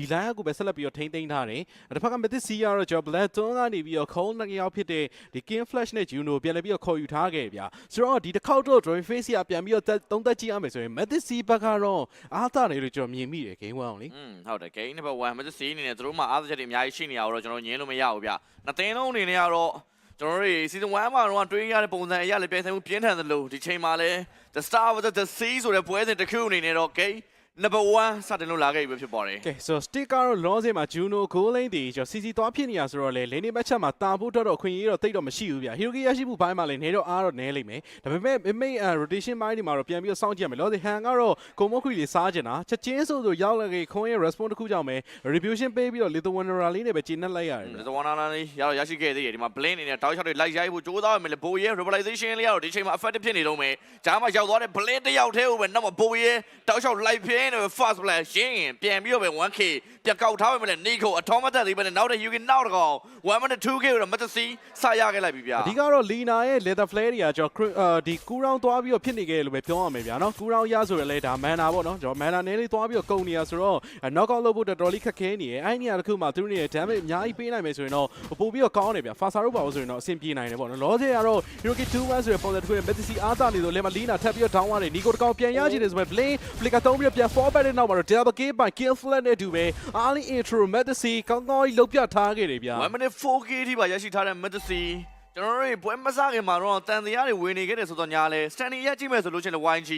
ဒီ line ကိုပဲဆက်လက်ပြီးတော့ထိန်းသိမ်းထားတယ်တစ်ဖက်က Mythic C ကတော့ကျွန်တော် Black Tone ကနေပြီးတော့ခုံးနှစ်ယောက်ဖြစ်တဲ့ဒီ King Flash နဲ့ Juno ပြန်လည်ပြီးတော့ခေါ်ယူထားခဲ့ဗျာဆိုတော့ဒီတစ်ခေါက်တော့ Drawing Face ကပြန်ပြီးတော့သက်သုံးသက်ကြည့်ရမယ်ဆိုရင် Mythic C ဘက်ကတော့အားသာတယ်လို့ကျွန်တော်မြင်မိတယ် game 1အောင်လေอืมဟုတ်တယ် game number 1မစစ်စီးအနေနဲ့သူတို့မှာအားသချက်တွေအများကြီးရှိနေရတော့ကျွန်တော်ညင်းလို့မရဘူးဗျနှစ်သိန်းလုံးအနေနဲ့ကတော့ကျွန်တော်တို့ season 1မှာတော့တွေးရတဲ့ပုံစံအရာလည်းပြန်ဆိုင်မှုပြင်းထန်သလိုဒီချိန်မှာလည်း the star of the sea ဆိုတဲ့ပွဲစဉ်တစ်ခုအနေနဲ့တော့ game number 1စတင်လို့လာခဲ့ပြီဖြစ်ပါတယ်ကဲဆိုတော့ stick ကတော့လောစင်မှာ Juno goal lane တီကျွန်တော် CC သွားဖြစ်နေရဆိုတော့လေ lane ဘက်ချက်မှာတာဖို့တော့တော့အခွင့်အရေးတော့တိတ်တော့မရှိဘူးဗျာ Hiroki ရရှိမှုဘိုင်းမှာလည်းနေတော့အားတော့နဲလိမ့်မယ်ဒါပေမဲ့ main rotation ဘိုင်းဒီမှာတော့ပြန်ပြီးတော့စောင့်ကြည့်ရမယ်လောစင်ဟန်ကတော့ကိုမိုခွီလေးစားကျင်တာချက်ချင်းဆိုဆိုရောက်လာခဲ့ခွန်ရဲ့ response တစ်ခုကြောင့်ပဲ retribution ပေးပြီးတော့ little winner လေးနဲ့ပဲကျင်းနှက်လိုက်ရတယ်ဗျာဒီဝနာနာလေးရတော့ရရှိခဲ့သေးတယ်ဒီမှာ blink အနေနဲ့တောက်ရှောက်တွေလိုက်ရိုက်ဖို့ကြိုးစားရမယ်လေဘိုးရဲ့ revelation လေးကတော့ဒီချိန်မှာ effective ဖြစ်နေတော့မယ်ဂျားမှာရောက်သွားတဲ့ blink တစ်ယောက်တည်းကိုပဲနောက်မှာဘိုးရဲ့တောက်ရှောက်လိုက်ပြင်းနေ fast flash ရှင်းရင်ပြန်ပြီးတော့ပဲ 1k ပြန်ကောက်ထားမယ်လေ Nico အထောမသက်သေးပဲနဲ့နောက်တဲ့ Yuki နောက်တစ်ကောင်1 minute 2k ကိုတော့မတစီစရခဲ့လိုက်ပြီဗျာအဓိကတော့ Lina ရဲ့ leather flare တွေကကျွန်တော်အာဒီကူရောင်းသွားပြီးတော့ဖြစ်နေခဲ့လို့ပဲပြောရမယ်ဗျာနော်ကူရောင်းရဆိုရလဲဒါ mana ပေါ့နော်ကျွန်တော် mana နည်းလေးသွားပြီးတော့ကုန်နေရဆိုတော့ knock out လုပ်ဖို့တော်တော်လေးခက်ခဲနေရဲ့အဲ့ဒီနေရာတစ်ခုမှာသူတို့ရဲ့ damage အများကြီးပေးနိုင်မယ်ဆိုရင်တော့ပို့ပြီးတော့ကောင်းတယ်ဗျာ fasa တို့ပါလို့ဆိုရင်တော့အဆင်ပြေနိုင်တယ်ပေါ့နော်လောဆယ်ကတော့ Hiroki 2-1ဆိုတဲ့ပုံစံတစ်ခုနဲ့ Messi အားသာနေလို့လဲမှာ Lina ထပ်ပြီးတော့ down သွားတယ် Nico တကောင်ပြန်ရချင်တယ်ဆိုပေမဲ့ Blink Flicker သုံးပြီးတော့ပြန် fall back တဲ့နောက်မှာတော့ double game by kill flat နဲ့အတူပဲ early intro Messi ကောင်းကောင်းကြီးလုတ်ပြထားခဲ့တယ်ဗျာ1 minute 4k ထိပါရရှိထားတဲ့ Medicine ကျွန်တော်တို့ပွဲမစားခင်မှာတော့တန်တရားတွေဝင်နေခဲ့တယ်ဆိုတော့ညာလဲ standing ရကြည့်မယ်ဆိုလို့ချင်းလဲ YG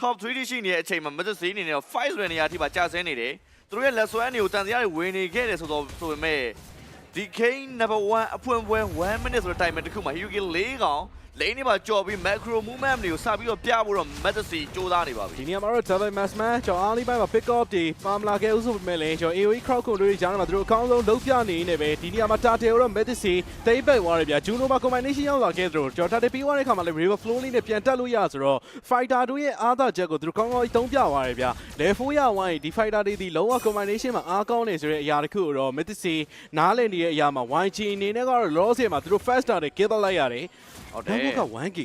top 3တိရှိနေတဲ့အချိန်မှာ Medicine အနေနဲ့5ဆိုတဲ့နေရာထိပါကြာဆင်းနေတယ်သူတို့ရဲ့လက်ဆွဲအနေကိုတန်တရားတွေဝင်နေခဲ့တယ်ဆိုတော့ဆိုပေမဲ့ဒီ King number 1အဖွင့်ပွဲ1 minute ဆိုတဲ့ time တစ်ခုမှာ Yuki ၄ကောင် လိန်နေပါကြော်ပြီး macro movement တွေကိုစပြီးတော့ပြဖို့တော့ Medicine စူးစမ်းနေပါပြီဒီနေရာမှာတော့ double mass man ကျွန်တော်အားလေးပိုင်းမှာ pick up တွေပါမလာခဲ့ဦးဆိုပေမဲ့လည်းကျွန်တော် AOE crowd control တွေကြားထဲမှာသူတို့အကောင်းဆုံးလုံးပြနေနေပဲဒီနေရာမှာ Tate တော့ medicine တိတ်ပိတ်သွားတယ်ဗျာ Juno မှာ combination ရောက်လာခဲ့သလိုကျွန်တော် Tate ပြီးသွားတဲ့ခါမှာလည်း river flow လေးနဲ့ပြန်တက်လို့ရဆိုတော့ fighter တို့ရဲ့အားသာချက်ကိုသူတို့ကောင်းကောင်းကြီးသုံးပြသွားတယ်ဗျာ level 4ရဝိုင်းဒီ fighter တွေဒီလုံးဝ combination မှာအားကောင်းနေဆိုတဲ့အရာတစ်ခုကိုတော့ medicine နားလည်နေတဲ့အရာမှာ YG အနေနဲ့ကတော့ loss မှာသူတို့ faster တွေ give လိုက်ရတယ်ဟုတ်တနောယ်က်က 1k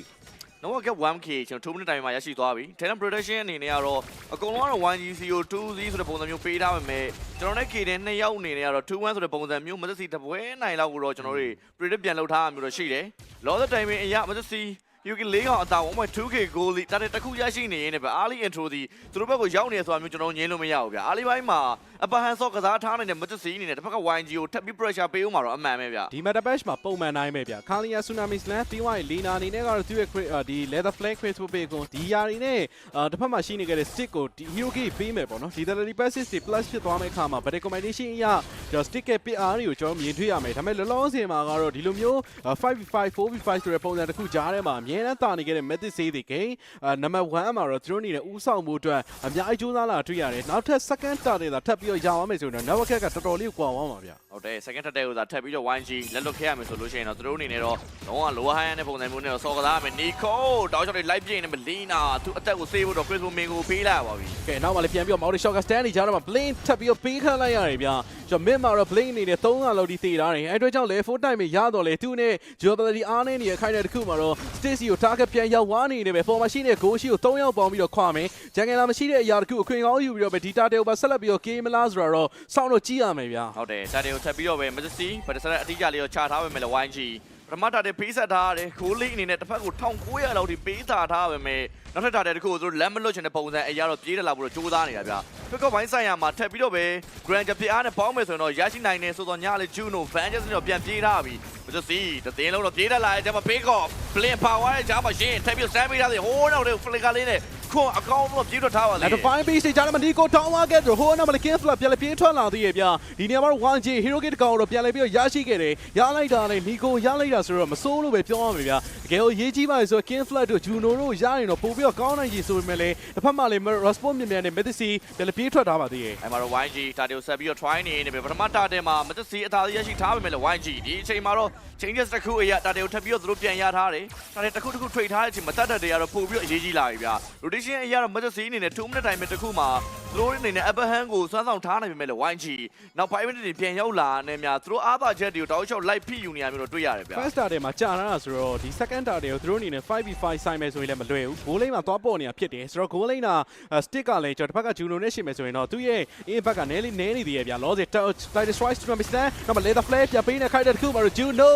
နော်က 1k ကျွန်တော်2 minute time မှာရရှိသွားပြီ talent protection အနေနဲ့ကတော့အကုန်လုံးကတော့ 1GC ကို 2Z ဆိုတဲ့ပုံစံမျိုးပေးထားပေမဲ့ကျွန်တော်နဲ့ K တဲ့နှစ်ယောက်အနေနဲ့ကတော့2-1ဆိုတဲ့ပုံစံမျိုးမသက်စီတပွဲနိုင်လောက်ကိုတော့ကျွန်တော်တို့ predict ပြန်လုပ်ထားတာမျိုးတော့ရှိတယ် loss the time အရာမသက်စီ UK ၄ကောင်အတာ 1.2k goal လီတာတဲ့တစ်ခုရရှိနေရင်လည်းပဲ early intro ဒီသူတို့ဘက်ကိုရောက်နေဆိုတာမျိုးကျွန်တော်ငြင်းလို့မရဘူးဗျာ early ဘိုင်းမှာ upper hand ဆော့ကစားထားနေတဲ့မသက်စီအနေနဲ့တစ်ဖက်က YG ကိုထပ်ပြီး pressure ပေးဦးမှာတော့အမှန်ပဲဗျာဒီ meta patch မှာပုံမှန်တိုင်းပဲဗျာခါလီယာဆူနာမီစလန်ပြီးသွားရင်လီနာအနေနဲ့ကတော့သူ့ရဲ့ crit- အာဒီ leather flag craze ပေးကုန်ဒီယာရီနဲ့အာတစ်ဖက်မှာရှိနေခဲ့တဲ့ stick ကိုဒီ hero key ပေးမယ်ပေါ့နော်ဒီ delivery passes တွေ plus ဖြစ်သွားမယ့်အခါမှာ battle combination အရကျွန်တော် stick ရဲ့ pit R တွေကိုကျွန်တော်မြင်တွေ့ရမယ်ဒါပေမဲ့လောလောဆယ်မှာကတော့ဒီလိုမျိုး 5v5 4v5 ဆိုတဲ့ပုံစံတစ်ခုကြားထဲမှာအများနဲ့တာနေခဲ့တဲ့ method save တွေ game အာနံပါတ်1မှာတော့သူတို့အနေနဲ့ဥဆောင်မှုအတွက်အများကြီးစူးစမ်းလာတွေ့ရတယ်နောက်ထပ် second တာနေတာထပ်ပြီးတော့ရအောင်မယ်ဆိုရင်တော့ network ကတော်တော်လေးကွာသွားမှာဗျာဟုတ်တယ် second ထပ်တဲ့ဥစားထပ်ပြီးတော့ 1G လက်လွတ်ခဲ့ရမယ်ဆိုလို့ရှိရင်တော့သူတို့အနေနဲ့တော့လုံးဝ lower high နဲ့ပုံစံမျိုးနဲ့တော့စော်ကစားရမယ် Nico တောက်ချောက်တွေ live ပြင်းနေမယ် Lina သူအသက်ကို save ဖို့တော့ Chris Women ကိုပေးလိုက်ရပါပြီကဲနောက်မှလည်းပြန်ပြီးတော့ Maori Shot က stand နေကြတော့မှ Blink ထပ်ပြီးတော့ပေးခန့်လိုက်ရတယ်ဗျာကျွန်တော် mid မှာတော့ Blink အနေနဲ့300လောက်ထိတည်ထားတယ်အဲအတွက်ကြောင့်လေ4 time ရတော့လေသူနဲ့ durability အားနေနေတဲ့ခိုင်းတဲ့တစ်ခုမှာတော့ Stacy ကို target ပြန်ရောက်ဝါနေနေပဲ form ရှိနေတဲ့ goal ရှိကို3ယောက်ပေါင်းပြီးတော့ခွာမယ်ဂျန်ဂယ်လာမရှိတဲ့အရာတစ်ခုအခွင့်ကောင်းယူပြီးတော့ပဲဒီ data တွေကိုပါဆက်လက်ပြီးတော့ game မလားဆိုတော့စောင့်တော့ကြည့်ရမယ်ဗျာဟုတ်တယ်တာတေကိုထပ်ပြီးတော့ပဲ Majesty ဗတ်ဆက်အတိအကျလေးကိုချထားပဲမယ်လေ YG ပထမတာတေပေးဆက်ထားရတယ်ခိုးလေးအနေနဲ့တစ်ဖက်ကို1900လောက်ထိပေးထားထားပဲမယ်နောက်ထပ်တာတေတစ်ခုကိုသူတို့လက်မလွတ်ချင်တဲ့ပုံစံအရာတော့ပြေးတယ်လာဖို့တော့ကြိုးစားနေတာဗျဖက်ကောက်ပိုင်းဆိုင်ရာမှာထပ်ပြီးတော့ပဲ Grand Champion အားနဲ့ပေါင်းမယ်ဆိုရင်တော့ရရှိနိုင်တယ်ဆိုတော့ညလေ Juno Vangelis နဲ့တော့ပြန်ပြေးထားပြီ Majesty တသိန်းလုံးတော့ပြေးတက်လာတယ်ဒါပေမဲ့ Big Off Blink Power ရဲ့ဂျားမရှင်ထပ်ပြီးစမ်းပေးထားတယ်ဟိုးတော့ Flicker လေးနဲ့ ခွန်အကောင်းဆုံးပြေးတော့ထားပါလေလက် define base တွေကြားထဲမှာဒီကိုတောင်းသွားခဲ့တယ်ဟိုးနောက်မှာလည်း King Flap ပြန်လည်းပြေးထွက်လာသေးရဲ့ဗျာဒီနေရာမှာတော့ 1J Hero Kit ကောင်တော့ပြန်လည်းပြီးတော့ရရှိခဲ့တယ်ရလိုက်တာနဲ့ Nico ရလိုက်တာဆိုတော့မစိုးလို့ပဲပြောရမယ်ဗျာတကယ်လို့ရေးကြီးပါလေဆိုတော့ King Flap တို့ Juno တို့ရရင်တော့ပို့ပြီးတော့ကောင်းနိုင်ကြီးဆိုပေမဲ့လည်းတစ်ဖက်မှာလည်း response မြန်မြန်နဲ့ Medici ပြန်လည်းပြေးထွက်ထားပါသေးရဲ့အဲ့မှာတော့ YG တာတေကိုဆက်ပြီးတော့ try နေနေပြီပထမတာတေမှာမသက်စီအသာရရှိထားပေမဲ့လည်း YG ဒီအချိန်မှာတော့ changes တစ်ခုအရာတာတေကိုထပ်ပြီးတော့သူတို့ပြန်ရထားတယ်တာတေတစ်ခုတစ်ခု trade ထားတဲ့အချိန်မှာတတ်တတ်တွေကတော့ပို့ပြီးတော့အရေးကြီးလာပြီဗျာ rotation အရာတော့မသက်စီအနေနဲ့2 minute time တစ်ခုမှာ သူတို့အနေနဲ့ upper hand ကိုစွမ်းဆောင်ထားနိုင်ပေမဲ့လည်း YG နောက်5 minute တွေပြန်ရောက်လာနေများသူတို့အားသာချက်တွေကိုတောက်လျှောက်လိုက်ဖိယူနေရမျိုးတော့တွေ့ရတယ်ဗျာ first star တွေမှာကြာလာတာဆိုတော့ဒီ second star တွေကိုသူတို့အနေနဲ့ 5v5 ဆိုင်မယ်ဆိုရင်လည်းမလွယ်ဘူး goal lane မှာသွားပေါ်နေတာဖြစ်တယ်ဆိုတော့ goal lane က stick ကလည်းကျွန်တော်တစ်ဖက်က Juno နဲ့ရှိမယ်ဆိုရင်တော့သူ့ရဲ့ in back ကနည်းလေးနည်းနေသေးရဲ့ဗျာ loss တက် Titus Strike to Mr. နောက်မှာ leather flare ပြပေးနေခိုက်တဲ့တစ်ခုမှာတော့ Juno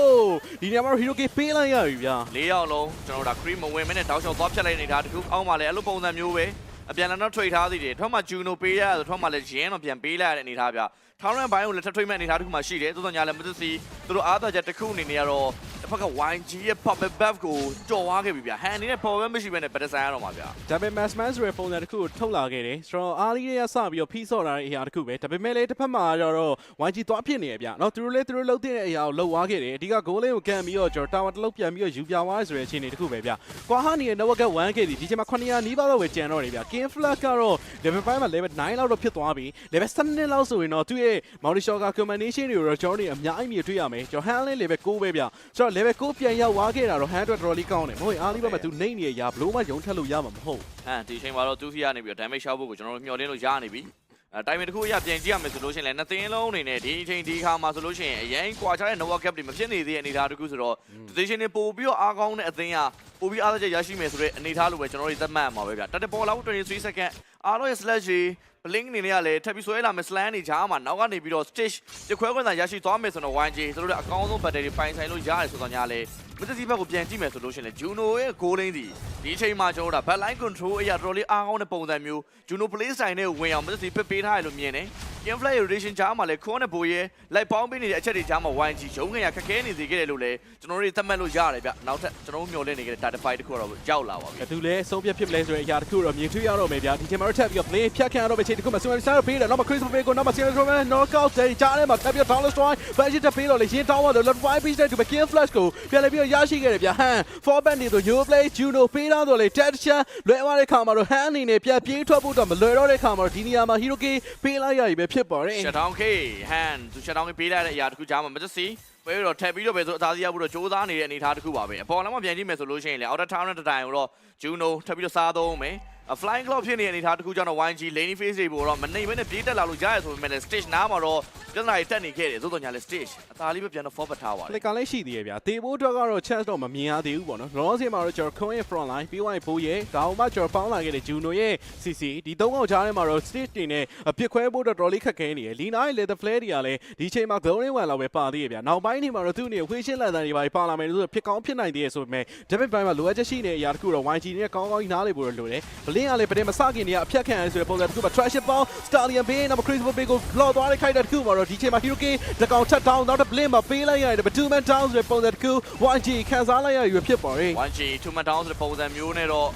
ဒီနေရာမှာ hero game ပေးလိုက်ရပြီဗျာလေးယောက်လုံးကျွန်တော်တို့ဒါ cream မဝင်မနဲ့တောက်လျှောက်သွားဖြတ်လိုက်နေတာတခုအောက်မှာလည်းအဲ့လိုပုံစံမျိုးပဲ အပြန်လာတော့ထွေထားသေးတယ်ထွက်မှဂျူနိုပေးရတယ်ထွက်မှလည်းရင်းတော့ပြန်ပေးလိုက်ရတဲ့အနေထားဗျထောင်းရန်ဘိုင်းကိုလည်းထထွေမဲ့အနေထားတစ်ခုမှရှိတယ်သို့တော့ညာလည်းမသစ်စီသူတို့အားသာချက်တစ်ခုအနေနဲ့ကတော့တစ်ဖက်က YG ရဲ့ Pop Buff ကိုကြော်ဝါခဲ့ပြီဗျဟန်အနေနဲ့ Power မရှိဘဲနဲ့ဘက်တဆိုင်ရတော့မှာဗျဒါပေမဲ့ Mass Mass ရဲ့ပုံစံတစ်ခုကိုထုတ်လာခဲ့တယ်ဆိုတော့အားလေးရဆပြီးတော့ဖိဆော့တာတဲ့အရာတစ်ခုပဲဒါပေမဲ့လည်းတစ်ဖက်မှာတော့ YG သွားဖြစ်နေရဗျနော်သူတို့လည်းသူတို့လှုပ်တဲ့အရာကိုလှုပ်ဝါခဲ့တယ်အဓိက goal လေးကိုကန်ပြီးတော့ကျွန်တော် tower တစ်လုံးပြန်ပြီးတော့ယူပြသွားရဆိုတဲ့အခြေအနေတစ်ခုပဲဗျကွာဟာနေတဲ့ network 1K ဒီဒီချိန်မှာ900နီးပါးတော့ပဲကျန်တော့တယ်ဗျ King Flash ကတော့ level 5မှာ level 9လောက်တော့ဖြစ်သွားပြီ level 7လောက်ဆိုရင်တော့သူ့ရဲ့ Multi Shot က combination တွေကိုတော့ကျွန်တော်တို့အများကြီးမြင်တွေ့ရမယ်ကျွန်တော် hand lane level 9ပဲဗျာဆိုတော့ level 9ပြန်ရောက်သွားခဲ့တာတော့ hand အတွက်တော်တော်လေးကောင်းတယ်မဟုတ်ရင်အားလေးဘက်မှာသူနှိမ့်နေရဘလို့မှယုံထက်လို့ရမှာမဟုတ်ဟမ်ဒီချိန်မှာတော့သူစီကနေပြီးတော့ damage ရှောက်ဖို့ကိုကျွန်တော်တို့မျှော်လင့်လို့ရနေပြီအဲ တိုင်မင်တစ်ခုအရပြန်ကြည့်ရမယ်ဆိုလို့ရှိရင်လည်းနှစ်သင်းလုံးအနေနဲ့ဒီအချိန်ဒီခါမှာဆိုလို့ရှိရင်အရင်ကွာခြားတဲ့ Nova Cap တွေမဖြစ်နေသေးတဲ့အနေအထားတစ်ခုဆိုတော့ position တွေပို့ပြီးတော့အားကောင်းတဲ့အသင်းကပို့ပြီးအားသာချက်ရရှိမယ်ဆိုတဲ့အနေအထားလိုပဲကျွန်တော်တို့သတ်မှတ်မှာပဲဗျတက်တပေါ်လောက်23 second အားလုံးရဲ့ slash တွေ blink အနေနဲ့ကလည်းထပ်ပြီးဆွဲလာမယ် slam တွေကြားမှာနောက်ကနေပြီးတော့ stage ပြခွဲခွင့်သာရရှိသွားမယ်ဆိုတော့ 1J ဆိုတော့အကောင်းဆုံး battery ပိုင်ဆိုင်လို့ရတယ်ဆိုတော့ညာလေမသစီဘက်ကိုပြန်ကြည့်မယ်ဆိုလို့ရှိရင်လည်း Juno ရဲ့ goal line ဒီဒီအချိန်မှာကျွန်တော်တို့ဒါ backline control အရာတော်တော်လေးအားကောင်းတဲ့ပုံစံမျိုး Juno play style နဲ့ဝင်အောင်မသစီပစ်ပေးထားရလို့မြင်တယ် Game Fly Rotation ကြားမှာလည်းခွန်းနဲ့ဘိုးရဲလိုက်ပေါင်းပေးနေတဲ့အချက်တွေကြားမှာ YG ရုံးငယ်ရခက်ခဲနေစေခဲ့တယ်လို့လည်းကျွန်တော်တို့သတ်မှတ်လို့ရတယ်ဗျနောက်ထပ်ကျွန်တော်တို့မျှော်လင့်နေခဲ့တဲ့ data file တစ်ခုတော့ရောက်လာပါပြီဘယ်သူလဲဆုံးဖြတ်ဖြစ်မလဲဆိုတဲ့အရာတစ်ခုတော့မြင်တွေ့ရတော့မယ်ဗျာဒီချိန်မှာတော့ထပ်ပြီးတော့ play ဖြတ်ခံရတော့မယ့်ချိန်တစ်ခုမှာ Summon Star ပေးတယ်နောက်မှာ Chris Pape ကိုနောက်မှာ Sierra Roman knockout တဲ့ကြားထဲမှာထပ်ပြီးတော့ Download Strike budget တက်ပေးတော့လေရင်းတောင်းသွားတော့ Lot 5 piece တဲ့သူပဲ King Flash ကိုပြန်လည်ပြီးတော့ရရှိခဲ့တယ်ဗျာဟန် for band နေတော့ Yo Play Juno ပေးတော့တော့လေ Dead Chan လွယ်သွားတဲ့ခါမှာတော့ Han အနေနဲ့ပြန်ပြေးထွက်ဖို့တော့မလွယ်တော့တဲ့ခါမှာတော့ဒီနေရာမှာ Hero K ပေးလိုက်ရပြီပဲဖြစ်ပါတယ် shut down K hand သူ shut down K ပေးလိုက်တဲ့အရာတစ်ခုကြားမှာမသစီပဲတော့ထပ်ပြီးတော့ပဲဆိုအသားစီရဖို့တော့စ조사နေတဲ့အနေအထားတစ်ခုပါပဲအပေါ်လမ်းမှာပြန်ကြည့်မယ်ဆိုလို့ရှိရင်လေ outer town နဲ့တတိုင်ကိုတော့ Juno ထပ်ပြီးတော့စားသုံးမယ် a flying cloud ဖြစ်နေတဲ့အနေအထားတစ်ခုကြောင့်တော့ YG lane face တွေပေါ်တော့မနေဘဲနဲ့ပြေးတက်လာလို့ကြားရဆိုပေမဲ့ stage နားမှာတော့ပြဿနာတွေတက်နေခဲ့တယ်သို့တော်ညာလဲ stage အသားလေးပဲပြန်တော့ forward ထားပါတယ်လေကလည်းရှိသေးရဲ့ဗျာတေဖို့အတွက်ကတော့ chance တော့မမြင်ရသေးဘူးပေါ့နော်လောစီမှာတော့ကျွန်တော် Coin front line ပြီးသွားရင်ဘိုးရဲ့ဒါအောင်မှကျွန်တော်ပေါင်းလာခဲ့တဲ့ Juno ရဲ့ CC ဒီသုံးကောင်ကြားထဲမှာတော့ stage တွေနဲ့ပစ်ခွဲဖို့တော့တော်လေးခက်ခဲနေရယ်လီနာရဲ့ leather flare တွေကလည်းဒီချိန်မှာ golden one လောက်ပဲပါသေးရဲ့ဗျာနောက်ပိုင်းနေမှာတော့သူ့အနေနဲ့ wishing lantern တွေပါပါလာမယ်လို့ဖြစ်ကောင်းဖြစ်နိုင်သေးရဲ့ဆိုပေမဲ့ David Bryan မှာလိုအပ်ချက်ရှိနေတဲ့အရာတစ်ခုတော့ YG နဲ့ကောင်းကောင်းကြီးနားလေဖို့တော့လိုတယ်ဘလင်းကလည်းပဒင်းမစခင်နေရအဖြတ်ခံရဆိုတဲ့ပုံစံတစ်ခုမှာ trash ball stallion ဘေးနောက်မှာ Chris Pape ကို block သွားတဲ့ခိုက်တဲ့တစ်ခုမှာတော့ဒီချိန်မှာ Hero K တကောင်ထပ် down နောက်တစ် blink မှာပေးလိုက်ရတယ် two man down ဆိုတဲ့ပုံစံတစ်ခု YG ခံစားလိုက်ရရွဖြစ်ပါတယ် 1G 2 man down ဆိုတဲ့ပုံစံမျိုးနဲ့တော့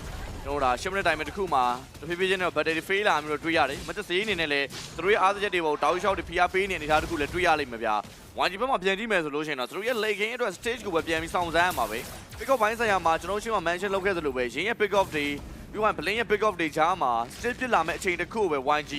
ကျွန်တော်တို့ဒါ10 minute time တစ်ခုမှာတဖြည်းဖြည်းချင်းတော့ battery fail လာမျိုးတော့တွေ့ရတယ်မတက်စေးအနေနဲ့လည်းသူတို့ရဲ့အားစချက်တွေပေါ့တောက်လျှောက်တွေဖိအားပေးနေအနေထားတစ်ခုလည်းတွေ့ရလိမ့်မယ်ဗျာ 1G ဘက်မှာပြန်ကြည့်မယ်ဆိုလို့ရှိရင်တော့သူတို့ရဲ့ late game အတွက် stage ကိုပဲပြန်ပြီးစောင့်စမ်းရမှာပဲ pick up ဘိုင်းဆိုင်ရာမှာကျွန်တော်ရှင်းမှာ mention လုပ်ခဲ့သလိုပဲရင်းရဲ့ pick up တွေ ပြီးရင် blink ရဲ့ pick up တွေကြားမှာ stage ပြစ်လာမဲ့အချိန်တစ်ခုပဲ 1G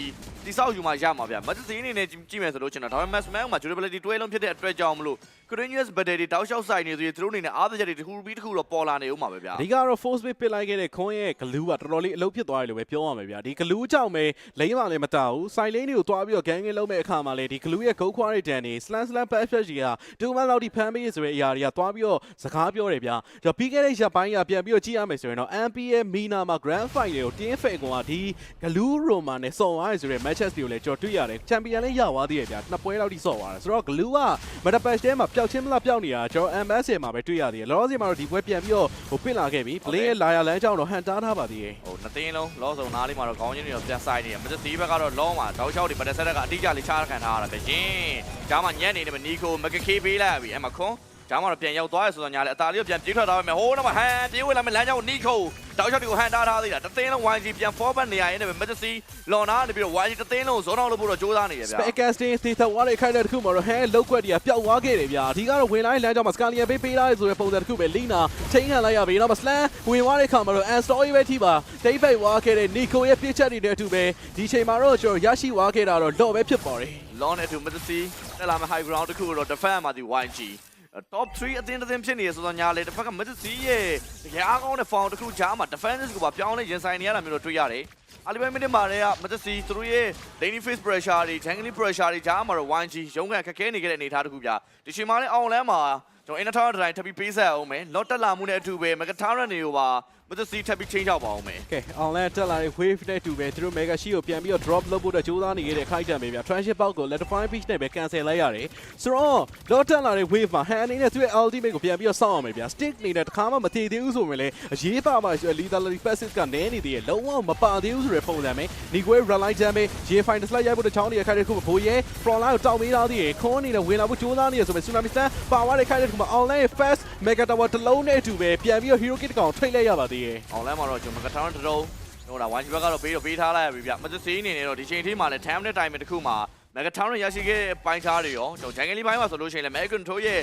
တိဆောက်ယူမှရမှာဗျာမတက်စေးအနေနဲ့ကြည့်မယ်ဆိုလို့ရှိရင်တော့ဒါပေမဲ့ smack မှာ durability တွဲလုံးဖြစ်တဲ့အတွက်ကြောင့်မလို့ continuous battery တောက်လျှောက်ဆိုင်နေသေးတယ်သူတို့အနေနဲ့အားစချက်တွေတစ်ခုပြီးတစ်ခုတော့ပေါ်လာနေဦးမှာပဲဗျာအဓိကတော့ force bit ပစ်လိုက်ခဲ့တဲ့ခွန်ရဲ့ဂလူးကတော်တော်လေးအလုပ်ဖြစ်သွားတယ်လို့ပဲပြောရမှာဗျာဒီဂလူးကြောင့်ပဲလိမ့်မှလည်းမတောက်ဘူးစိုင်လင်းတွေကိုတွားပြီးတော့ gang game လုံးမဲ့အခါမှာလေဒီဂလူးရဲ့ go ခွားတဲ့တန်တွေ slam slam pass pass ကြီးကတူမန်လောက်ဒီဖမ်းပေးဆိုတဲ့အရာတွေကတွားပြီးတော့စကားပြောတယ်ဗျာကျွန်တော်ပြီးခဲ့တဲ့ရက်ပိုင်းကပြန်ပြီးတော့ကြည့်ရမယ်ဆိုရင်တော့ MP ရဲ့ Mina မှာ grand final တွေကိုတင်းဖဲကွန်ကဒီဂလူး Roma နဲ့စော်သွားရဆိုတဲ့ matches တွေကိုလည်းကျွန်တော်တွေ့ရတယ် champion လည်းရသွားသေးတယ်ဗျာနှစ်ပွဲလောက်ထိစော်သွားတယ်ဆိုတော့ဂလူးက meta patch ထဲမှာပျောက်ချင်းမလားပျောက်နေတာကျွန်တော် MS ထဲမှာပဲတွေ့ရသေးတယ်လောလောဆယ်မှာတော့ဒီပွဲပြန်ပြီးတော့ဟိုပင့်လာခဲ့ပြီ play ရဲ့လာရလမ်းကြောင်းတော့ဟန်တားထားပါသေးတယ်ဟိုနှစ်သိန်းလုံးလောစုံနားလေးမှာတော့ခေါင်းချင်းတွေတော့ပြန်ဆိုင်နေတယ်မစသေးဘက်ကတော့လောမှာတောက်လျှောက်တွေပတက်ဆက်တက်ကအတိအကျလေးချားခံထားရတာပဲရှင်ဂျားမှာညံ့နေတယ်မနီကိုမကခေးပေးလိုက်ရပြီအဲ့မှာခွန် ဂျားမှာတော့ပြန်ရောက်သွားရဆိုတော့ညာလေအသာလေးကိုပြန်ပြေးထွက်သွားပါမယ်ဟိုးတော့ဟန်ပြေးဝင်လာမယ်လမ်းကြောင်းနီကိုတောက်လျှောက်တွေကိုဟန်တားထားသေးတာတသိန်းလုံး YG ပြန် forward နေရရင်လည်းမစစီလော်နာနေပြီးတော့ YG တသိန်းလုံးဇုံအောင်လို့ပို့တော့စူးစမ်းနေရဗျာ spec casting သေသဝါးတဲ့ခိုင်တဲ့တစ်ခုမှာတော့ဟဲလောက်ကွက်တွေကပျောက်သွားခဲ့တယ်ဗျာအဓိကတော့ဝင်လာတဲ့လမ်းကြောင်းမှာ Scalia ပေးပေးလာတဲ့ဆိုတဲ့ပုံစံတစ်ခုပဲ Lina ချိန်ခံလိုက်ရပြီနောက်မှာ Slam ဝင်သွားတဲ့ခါမှာတော့ An Story ပဲထိပါတိတ်ပိတ်သွားခဲ့တဲ့ Nico ရဲ့ပြစ်ချက်တွေနဲ့အတူပဲဒီချိန်မှာတော့ကျွန်တော်ရရှိသွားခဲ့တာတော့လော့ပဲဖြစ်ပါတယ် long နဲ့အတူမစစီတက်လာမယ့် high ground တခုကိုတော့ defend မှာဒီ YG top 3အသင်းတစ်သင်းဖြစ်နေရဆိုတော့ညာလေတစ်ဖက်က Messi ရဲ့တကယ်အားကောင်းတဲ့ foul တစ်ခုကြားမှာ defense ကိုပါပြောင်းလဲရင်ဆိုင်နေရတာမျိုးတော့တွေ့ရတယ်အာလီဘိုင်မင်းမှာလည်း Messi သူတို့ရဲ့ laning face pressure တွေ jungle pressure တွေကြားမှာတော့ 1G ရုံးကန်ခက်ခဲနေခဲ့တဲ့အနေအထားတစ်ခုပြဒီချိန်မှာလည်းအောင်လန်းမှာ ကျွန်တော် Inatar တိုင်းထပ်ပြီးပေးဆက်အောင်မယ်လော့တက်လာမှုနဲ့အတူပဲ Megatron တွေကိုပါ Messi ထပ်ပြီး change out ပါအောင်မယ်ကဲ online တက်လာတဲ့ wave နဲ့တူပဲသူတို့ mega shield ကိုပြန်ပြီးတော့ drop လုပ်ဖို့အတွက်ကြိုးစားနေခဲ့တဲ့ခိုက်တံပဲဗျာ transit box ကို electrify beach နဲ့ပဲ cancel လိုက်ရတယ်ဆိုတော့တော့တက်လာတဲ့ wave မှာ hand အနေနဲ့သူ့ရဲ့ ultimate ကိုပြန်ပြီးတော့စောင့်အောင်မယ်ဗျာ stick အနေနဲ့တစ်ခါမှမတည်သေးဘူးဆိုရင်လည်းအရေးပါမှ lethality passive ကနည်းနေသေးတယ်လုံးဝမပါသေးဘူးဆိုတဲ့ပုံစံပဲ Nigwe rely jam ပဲ J5 slide ရိုက်ဖို့တချောင်းနေရခိုက်တဲ့ခုဘိုးရဲ from line ကိုတောင်းပေးထားသေးတယ်ခွန်အနေနဲ့ဝင်လာဖို့ကြိုးစားနေရဆိုပေမဲ့ tsunami stand ပါသွားတဲ့ခိုက်တဲ့ခုမှာ online fast mega tower တစ်လုံးနဲ့အတူပဲပြန်ပြီးတော့ hero kit ကောင်ထိတ်လိုက်ရပါသေးတယ်အောင်လန်းမှာတော့ကျွန်တော် Megatron တစ်လုံးဟိုဒါ 1G ဘက်ကတော့ပေးတော့ပေးထားလိုက်ရပြီဗျ Messi အနေနဲ့တော့ဒီချိန်ထိမှလည်း time နဲ့ time တစ်ခုမှာ Megatron ရရှိခဲ့တဲ့ပိုင်းခြားတွေရောကျွန်တော် Jungle ပိုင်းမှာဆိုလို့ရှိရင်လည်း Megan တို့ရဲ့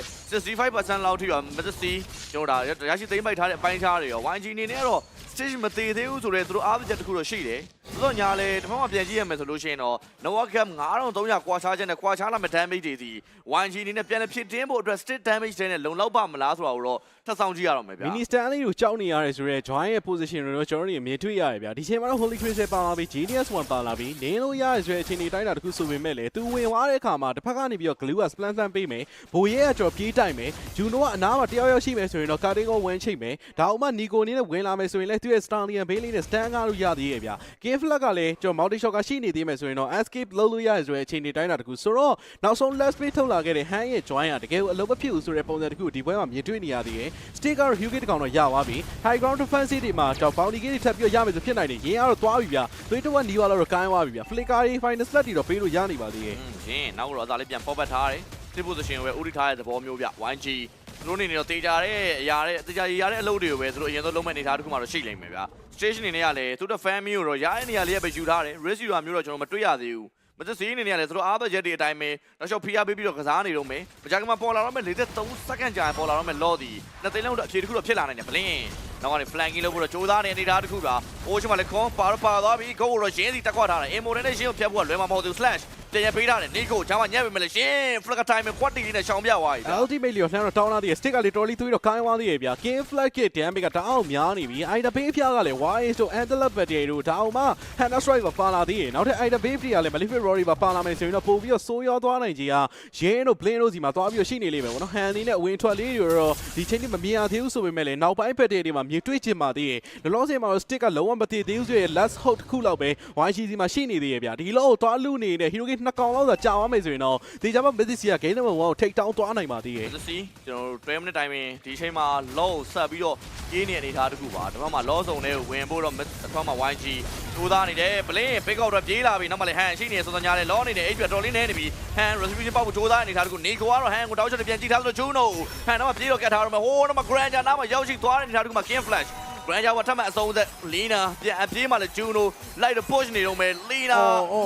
65%လောက်ထိရော Messi ကျွန်တော်ဒါရရှိသိမ်းပိုက်ထားတဲ့ပိုင်းခြားတွေရော 1G အနေနဲ့ကတော့ stage မသေးသေးဘူးဆိုတော့သူတို့အားပြချက်တစ်ခုတော့ရှိတယ်ဆိုတော့ညာလေတစ်ဖက်မှာပြန်ကြည့်ရမယ်ဆိုလို့ရှိရင်တော့ Nova Gap 9300ကွာခြားချက်နဲ့ကွာခြားလာမဲ့ damage တွေဒီ 1G အနေနဲ့ပြန်လည်ဖြစ်တင်းဖို့အတွက် state damage တွေနဲ့လုံလောက်ပါမလားဆိုတာကိုတော့ထပ်ဆောင်ကြည့်ရတော့မယ်ဗျာ mini stand လေးကိုကြောက်နေရတယ်ဆိုတော့ join ရဲ့ position တွေတော့ကျွန်တော်တို့မြင်တွေ့ရတယ်ဗျာဒီချိန်မှာတော့ holy crystal ပါလာပြီး genius one ပါလာပြီးနင်းလို့ရရဆိုတဲ့အချိန်ဒီတိုင်းတာတခုဆိုပေမဲ့လေသူဝင်သွားတဲ့အခါမှာတစ်ဖက်ကနေပြီးတော့ glue က splan splan ပေးမယ်ဘိုရဲကကျွန်တော်ပြေးတိုက်မယ်ဂျူနိုကအနားမှာတယောက်ယောက်ရှိမယ်ဆိုရင်တော့ cutting ကိုဝင်ချိတ်မယ်ဒါအောင်မှ nico နေနဲ့ဝင်လာမယ်ဆိုရင်လည်းသူ့ရဲ့ stallion ဘေးလေးနဲ့ stand ကားလို့ရသေးရဲ့ဗျာ game flag ကလည်းကျွန်တော် multi shot ကရှိနေသေးမယ်ဆိုရင်တော့ escape လုပ်လို့ရရဆိုတဲ့အချိန်ဒီတိုင်းတာတခုဆိုတော့နောက်ဆုံး last play ထုတ်လာခဲ့တဲ့ hand ရဲ့ join ကတကယ်ကိုအလုံးမဖြစ်ဘူးဆိုတဲ့ပုံစံတခုဒီပွဲမှာမြင်တွေ့နေရသေးတယ် stick ကတော့ Hugate တကောင်တော့ရသွားပြီ high ground defense တွေမှာတော့ bounty gate တွေထပ်ပြီးရမယ်ဆိုဖြစ်နိုင်တယ်ရင်းကတော့သွားပြီဗျာသွေးတဝက်နီးသွားတော့ကိုင်းသွားပြီဗျာ flicker တွေ final slot တွေတော့ပေးလို့ရနေပါသေးတယ်ရှင်နောက်တော့အသာလေးပြန်ပေါ်ပတ်ထားတယ်စစ် position ကိုပဲဥတီထားတဲ့သဘောမျိုးဗျ 1G သူ တို့အနေနဲ့တော့တေချာတဲ့အရာတဲ့တေချာရရတဲ့အလုပ်တွေကိုပဲသူတို့အရင်ဆုံးလုံးမဲ့နေထားတစ်ခုမှတော့ရှိလိမ့်မယ်ဗျ station အနေနဲ့ကလည်းသူတို့ fan မျိုးတော့ရတဲ့နေရာလေးကပဲယူထားတယ် risk ယူတာမျိုးတော့ကျွန်တော်မတွေ့ရသေးဘူး မသက်စီးအနေနဲ့ကလည်းသူတို့အားဘဂျက်တွေအတိုင်းပဲတော့ရှော့ဖီယာပေးပြီးတော့ကစားနေတော့မယ်မကြကမှာပေါ်လာတော့မယ်43စက္ကန့်ကြာရင်ပေါ်လာတော့မယ်လော်ဒီနှစ်သိန်းလုံးတော့အဖြေတစ်ခုတော့ဖြစ်လာနိုင်တယ်ဘလင်းနောက်ကနေ flanking လုပ်ဖို့တော့ကြိုးစားနေနေတာတစ်ခုပါအိုးချင်မှလည်းခွန်ပါတော့ပါသွားပြီဂိုးတော့ရင်းစီတက်ခွာထားတယ်အင်မိုနဲ့ရှင်းကိုဖျက်ဖို့ကလွယ်မှာမဟုတ်ဘူး slash တင်ရပေးထားတယ်နီကိုချမ်းမညက်ပေမဲ့လည်းရှင်း flicker time ကွက်တီလေးနဲ့ရှောင်ပြသွားပြီဗျာ ultimate လျော်လှမ်းတော့တောင်းလာသေးတယ် stick ကလေတော်လေးသွေးတော့ကိုင်းသွားသေးတယ်ဗျာ game flag kit damage ကတအောင်များနေပြီ ida bay ဖျားကလည်း wise တို့ antelope battery တို့ဒါအောင်မှ hannah strike ပါပါလာသေးတယ်နောက်ထပ် ida bay တွေကလည်း malefic rory ပါပါလာမယ်ဆိုရင်တော့ပို့ပြီးတော့ဆိုးရောသွားနိုင်ကြီးဟာရင်းတို့ blink တို့စီမှာသွားပြီးတော့ရှိနေလိမ့်မယ်ဗောနော် hand လေးနဲ့ဝင်ထွက်လေးတွေတော့ဒီချိန်ထိမမြင်ရသေးဘူးဆိုပေမဲ့လည်းနောက်ပိုင်း battery တွေမှာမြင်တွေ့ချင်ပါသေးတယ်လောလောဆယ်မှာတော့ stick ကလုံးဝမတည်သေးဘူးဆိုရင် last hope တစ်ခုလောက်ပဲ YC စီမှာရှိနေသေးရဲ့ဗျာဒီလောက်သွားလူနေတဲ့ hero game နှစ်ကောင်လောက်သာကြာသွားမယ်ဆိုရင်တော့ဒီကြမှာ Messi က game number 1ကိုထိတ်တောင်းသွားနိုင်ပါသေးရဲ့မစီကျွန်တော်တို့12 minute time ဒီချိန်မှာ low ဆက်ပြီးတော့ကြီးနေအနေထားတစ်ခုပါဒီဘက်မှာ low စုံနဲ့ဝင်ဖို့တော့အထွန်းမှာ YG ထိုးသားနေတယ်ဘလင်း pick out တော့ပြေးလာပြီနောက်မှလည်း hand ရှိနေဆိုတော့ညာလေ low နေတယ် HP တော်လေးနေနေပြီ hand retribution ပေါက်ဖို့ထိုးသားအနေထားတစ်ခုနေကိုကတော့ hand ကိုတောက်ချက်ပြန်ကြည့်ထားလို့ Juno hand တော့ပြေးတော့ကတ်ထားတော့မယ်ဟိုးတော့မှ Granger နားမှာရောက်ရှိသွားတဲ့အနေထားတစ်ခုမှာ King Flash Granger ကထပ်မံအဆုံးသက် Lina ပြန်အပြေးမှလည်း Juno လိုက်တော့ push နေတော့မယ် Lina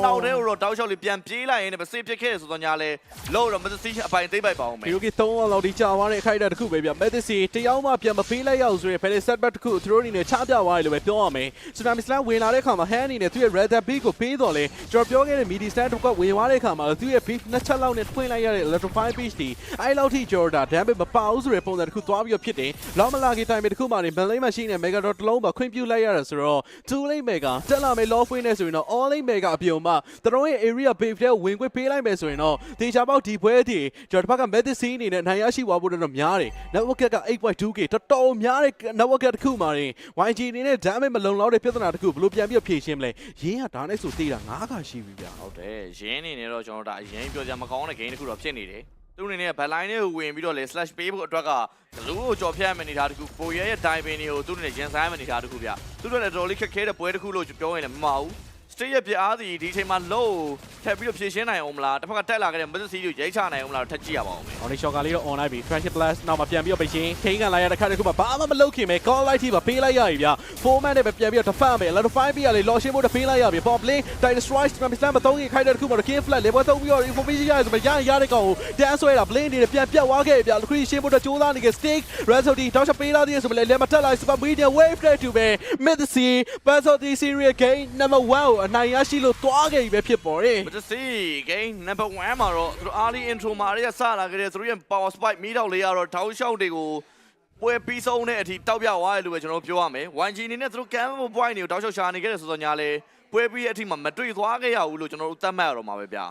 နောက်တဲ့ကိုတော့တောက်ချက်လေးပြန်ပြေးလိုက်ရင်ပဲစေးပြစ်ခဲ့ဆိုတော့ညာလေ low တော့မသိအပိုင်သိမ့်ပိုက်ပါအောင်မယ်ဒီလိုကြီး3အောင်လောက်ဒီကြာသွားတဲ့အခိုက်အတန့်တစ်ခုပဲဗျမက်သစီတယောက်မှပြန်မပေးလိုက်ရအောင်ဆိုရင် Pele setback တစ်ခုသူတို့အနေနဲ့ချပြသွားတယ်လို့ပဲပြောရမယ်။ Tsunami Slam ဝင်လာတဲ့အခါမှာ Hand အနေနဲ့သူ့ရဲ့ Red Beat ကိုပေးတော်လဲကျွန်တော်ပြောခဲ့တဲ့ Midi Stand တစ်ခွက်ဝင်သွားတဲ့အခါမှာသူ့ရဲ့ Beat နှစ်ချက်လောက်နဲ့ထွင်လိုက်ရတဲ့ Electrify Beach ဒီအဲ့လောက်ထိကျွန်တော်ဒါ damage မပါဘူးဆိုတဲ့ပုံစံတစ်ခုသွားပြီးတော့ဖြစ်တယ်။လောက်မလာခင် time တစ်ခုမှနေ Malay မှာရှိနေ Mega Dot တစ်လုံးပါခွင့်ပြုလိုက်ရတာဆိုတော့ Two Lane Mega တက်လာမယ် Law Free နဲ့ဆိုရင်တော့ All Lane Mega အပြုံမှသူတို့ရဲ့ area base တဲ့ဝင်ခွင့်ပေးလိုက်မယ်ဆိုရင်တော့တေချာပေါက်ဒီပွဲတည်ကျွန်တော်တစ်ဖက်က Medicine အနေနဲ့နိုင်ရရှိသွားဖို့တော့များတယ် network က 8.2k တော်တော်များတဲ့ network တစ်ခုမှာရင် YG အနေနဲ့ damage မလုံလောက်တဲ့ပြဿနာတစ်ခုဘယ်လိုပြန်ပြီးဖြေရှင်းမလဲရင်းကဒါနဲ့ဆိုတေးတာ9ခါရှိပြီဗျာဟုတ်တယ်ရင်းအနေနဲ့တော့ကျွန်တော်တို့ဒါအရင်ပြောကြမကောင်းတဲ့ game တစ်ခုတော့ဖြစ်နေတယ် သူအနေနဲ့ backline တွေကိုဝင်ပြီးတော့လေ slash ပေးဖို့အတွက်ကဂလူးကိုကြော်ဖြတ်မယ်နေတာတခုပိုရဲရဲ့ diving တွေကိုသူအနေနဲ့ရင်ဆိုင်မယ်နေတာတခုဗျသူတို့လည်းတော်တော်လေးခက်ခဲတဲ့ပွဲတစ်ခုလို့ပြောရင်လည်းမမှားဘူး straight ရဲ့ပြအားစီဒီချိန်မှာ low ထပ်ပြီးတော့ဖြည့်ရှင်းနိုင်အောင်မလားတစ်ဖက်ကတက်လာခဲ့တဲ့ message ကိုရိုက်ချနိုင်အောင်မလားထပ်ကြည့်ရပါဦးမယ် ။ Only shot ကလေးတော့ on လိုက်ပြီ Trash Plus နောက်မှပြန်ပြီးတော့ပိတ်ရှင်းထိန်းကန်လိုက်ရတဲ့ခါတစ်ခုမှာဘာမှမလုပ်ခင်ပဲ call light ထိပါပေးလိုက်ရပြီဗျာ။ four man နဲ့ပဲပြန်ပြီးတော့ defend မယ် level 5ပြီးရလေ lock ရှင်းဖို့တပေးလိုက်ရပြီ pop play time destroy spam slam မသုံးခင်ခိုက်တဲ့တစ်ခုမှာတော့ game flat level 3ပြီးတော့ information ရတယ်ဆိုမှရရင်ရတဲ့ကောင်ကို dance ဆွဲတာ blade နေနဲ့ပြန်ပြတ်သွားခဲ့ပြီဗျာ။ခရီးရှင်းဖို့တော့ကြိုးစားနေခဲ့ stick result တောက်ချက်ပေးလာသေးတယ်ဆိုမှလည်း level တက်လာ super media wave တဲ့တူပဲ mid the sea pass of the series game number 1ကို အနိုင်ရရှိလို့သွားခဲ့ပြီပဲဖြစ်ပေါ်တယ် But to see game number 1မှာတော့သူတို့ early intro မှာရစလာကြတဲ့သူတို့ရဲ့ power spike မီးတောက်လေးကတော့ထောက်ရှောက်တွေကိုပွဲပြီးဆုံးတဲ့အထိတောက်ပြသွားတယ်လို့ပဲကျွန်တော်တို့ပြောရမယ် 1G အနေနဲ့သူတို့ camp point တွေကိုတောက်ရှောက်ရှာနေခဲ့တယ်ဆိုတော့ညာလေပွဲပြီးတဲ့အထိမှာမတွေ့သွားခဲ့ရဘူးလို့ကျွန်တော်တို့သတ်မှတ်ရတော့မှာပဲဗျာ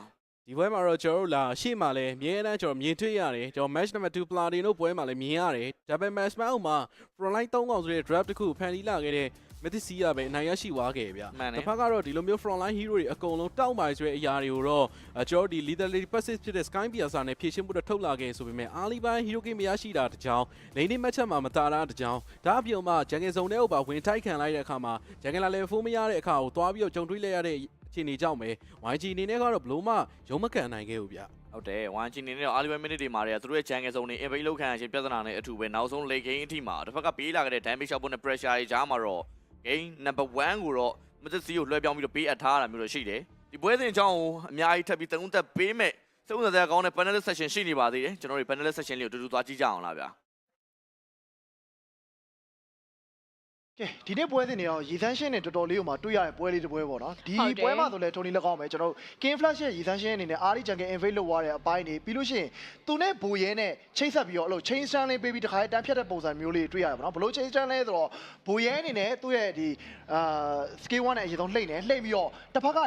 ဒီပွဲမှာတော့ကျွန်တော်တို့လာရှေ့မှာလည်းအမြဲတမ်းကျွန်တော်မြင်တွေ့ရတယ်ကျွန်တော် match number 2 Platin တို့ပွဲမှာလည်းမြင်ရတယ်ဒါပေမဲ့ match မှာမှာ front line 3កောင်ဆိုတဲ့ draft တစ်ခုဖန်တီးလာခဲ့တဲ့ Messi ကပဲအနိုင်ရရှိသွားခဲ့ဗျမှန်တယ်တစ်ဖက်ကတော့ဒီလိုမျိုး front line hero တွေအကုန်လုံးတောက်ပါဆိုတဲ့အရာတွေကိုတော့အဲကျွန်တော်တို့ဒီ lethal passive ဖြစ်တဲ့ Sky Piazza နဲ့ဖြည့်ရှင်းဖို့တော့ထုတ်လာခဲ့ဆိုပေမဲ့ Ali Bay hero game မရရှိတာတကြောင် lane match မှာမတာတာတကြောင်ဒါအပြုံမှာ jungle zone ထဲကိုပါဝင်တိုက်ခံလိုက်တဲ့အခါမှာ jungle level 4မရတဲ့အခါကိုသွားပြီးတော့ကြုံတွေ့လိုက်ရတဲ့အခြေအနေကြောင့်ပဲ YG အနေနဲ့ကတော့ဘလို့မှရုံးမကန်နိုင်ခဲ့ဘူးဗျဟုတ်တယ် 1G အနေနဲ့တော့ early minute တွေမှာတည်းကသူတို့ရဲ့ jungle zone တွေ invade လုပ်ခံရခြင်းပြဿနာနဲ့အထူပဲနောက်ဆုံး late game အထိမှာတစ်ဖက်ကပေးလာခဲ့တဲ့ damage shot နဲ့ pressure တွေကြားမှာတော့ game number 1ကိုတော့မသက်စီကိုလွှဲပြောင်းပြီးတော့ပေးအပ်ထားတာမျိုးတော့ရှိတယ်ဒီပွဲစဉ်အကြောင်းကိုအများကြီးထပ်ပြီးသုံးသက်ပေးမဲ့သုံးသက်တဲ့ကောင်းတဲ့ panelist section ရှိနေပါသေးတယ်ကျွန်တော်တို့ panelist section လေးကိုတူတူသွားကြည့်ကြအောင်လားဗျာ ကဲဒီနေ့ပွဲစဉ်တွေတော့ရည်သန်းရှင်းနဲ့တော်တော်လေးကိုမှတွေ့ရတဲ့ပွဲလေးတစ်ပွဲပေါ့နော်ဒီဟုတ်တယ်ပွဲမှာဆိုလဲတိုနီလက်ကောင်းပဲကျွန်တော်တို့ King Flash ရဲ့ရည်သန်းရှင်းအနေနဲ့ Ari Jungle Invade လုပ်သွားတဲ့အပိုင်းတွေပြီးလို့ရှိရင်သူနဲ့ဘူရဲနဲ့ချိတ်ဆက်ပြီးတော့အဲ့လို chain stun လေးပေးပြီးတခါတန်းဖြတ်တဲ့ပုံစံမျိုးလေးတွေ့ရတယ်ပေါ့နော်ဘလို့ chain stun လဲဆိုတော့ဘူရဲအနေနဲ့သူ့ရဲ့ဒီအာ skill 1နဲ့အရင်ဆုံးလှိမ့်နေလှိမ့်ပြီးတော့တစ်ဖက်က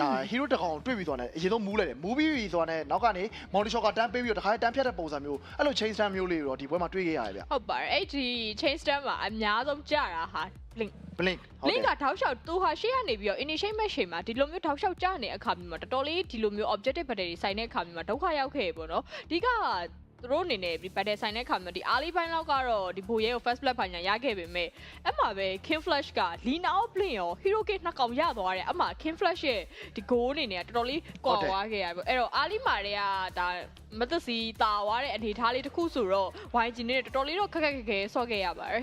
ဒါ hero တစ်ကောင်တွေ့ပြီးသွားတယ်အရင်ဆုံးမူးလိုက်တယ်မူးပြီးပြီဆိုတာနဲ့နောက်ကနေ Mountain Shot ကတန်းပေးပြီးတော့တခါတန်းဖြတ်တဲ့ပုံစံမျိုးအဲ့လို chain stun မျိုးလေးတော့ဒီပွဲမှာတွေ့ခဲ့ရတယ်ဗျဟုတ်ပါတယ်အဲ့ဒီ chain stem မှာအများဆုံးကြတာဟာ link blink ဟုတ် link တယ်ကထောက်လျှောက်သူဟာရှေ့ကနေပြီးတော့ initiate match ချိန်မှာဒီလိုမျိုးထောက်လျှောက်ကြနေတဲ့အခါမျိုးမှာတော်တော်လေးဒီလိုမျိုး objective battle တွေဆိုင်တဲ့အခါမျိုးမှာဒုက္ခရောက်ခဲ့ပြီပေါ့နော်ဒီက သူတို့အနေနဲ့ဒီ battle ဆိုင်တဲ့အခါမျိုးဒီ early ပိုင်းလောက်ကတော့ဒီဘိုရဲကို first blood ဖိုင်ညာရခဲ့ပေမဲ့အဲ့မှာပဲ king flash က lina of blink ရော hero kit နှစ်ကောင်ရသွားတယ်အမှ king flash ရဲ့ဒီ goal အနေနဲ့ကတော်တော်လေးကွာသွားခဲ့ရတယ်ပေါ့အဲ့တော့ early မှာတည်းကဒါမသက်စီတာသွားတဲ့အနေအထားလေးတစ်ခုဆိုတော့ YG နဲ့တော်တော်လေးတော့ခက်ခက်ခဲခဲဆော့ခဲ့ရပါတယ်